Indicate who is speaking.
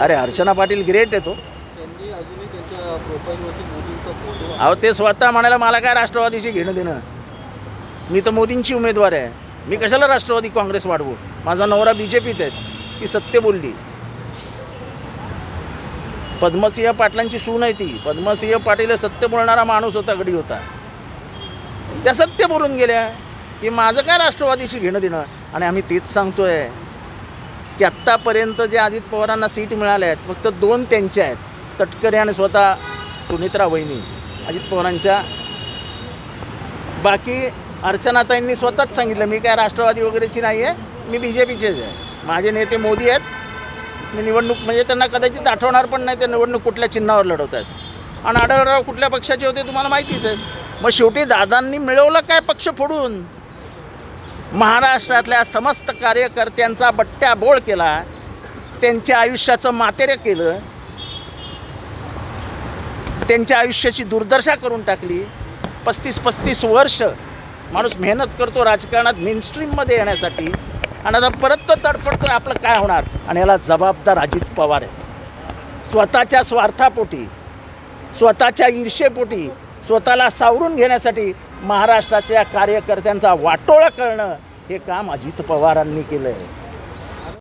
Speaker 1: अरे अर्चना पाटील ग्रेट आहे तो.
Speaker 2: त्यांनी अजूनही त्यांच्या प्रोफाईलवरती मोदींचा फोटो
Speaker 1: अहो ते स्वतः म्हणायला मला काय राष्ट्रवादीशी घेणं देणं? मी तर मोदींची उमेदवार आहे. मी कशाला राष्ट्रवादी काँग्रेस वाढवू? माझा नवरा बी जे पीत आहे. ती सत्य बोलली. पद्मसिंह पाटलांची सून आहे ती. पद्मसिंह पाटील सत्य बोलणारा माणूस होता गडी होता. त्या सत्य बोलून गेल्या की माझं काय राष्ट्रवादीशी घेणं देणं? आणि आम्ही तेच सांगतोय. की आत्तापर्यंत जे अजित पवारांना सीट मिळाल्या आहेत फक्त दोन त्यांच्या आहेत तटकरे आणि स्वतः सुनित्रा वहिनी अजित पवारांच्या. बाकी अर्चनाताईंनी स्वतःच सांगितलं मी काय राष्ट्रवादी वगैरेची नाही आहे मी बी जे पीचेच आहे. माझे नेते मोदी आहेत मी निवडणूक म्हणजे त्यांना कदाचित आठवणार पण नाही ते निवडणूक कुठल्या चिन्हावर लढवत आहेत. आणि आढळराव कुठल्या पक्षाचे होते तुम्हाला माहितीच आहे. मग शेवटी दादांनी मिळवलं काय पक्ष फोडून? महाराष्ट्रातल्या समस्त कार्यकर्त्यांचा बट्ट्या बोळ केला त्यांच्या आयुष्याचं मातेरे केलं त्यांच्या आयुष्याची दुर्दशा करून टाकली. पस्तीस पस्तीस वर्ष माणूस मेहनत करतो राजकारणात मेनस्ट्रीममध्ये येण्यासाठी. आणि आता परत तो तडफडतो आपलं काय होणार? आणि याला जबाबदार अजित पवार आहे. स्वतःच्या स्वार्थापोटी स्वतःच्या ईर्षेपोटी स्वतःला सावरून घेण्यासाठी महाराष्ट्राच्या कार्यकर्त्यांचा वाटोळा करणं हे काम अजित पवारांनी केलं आहे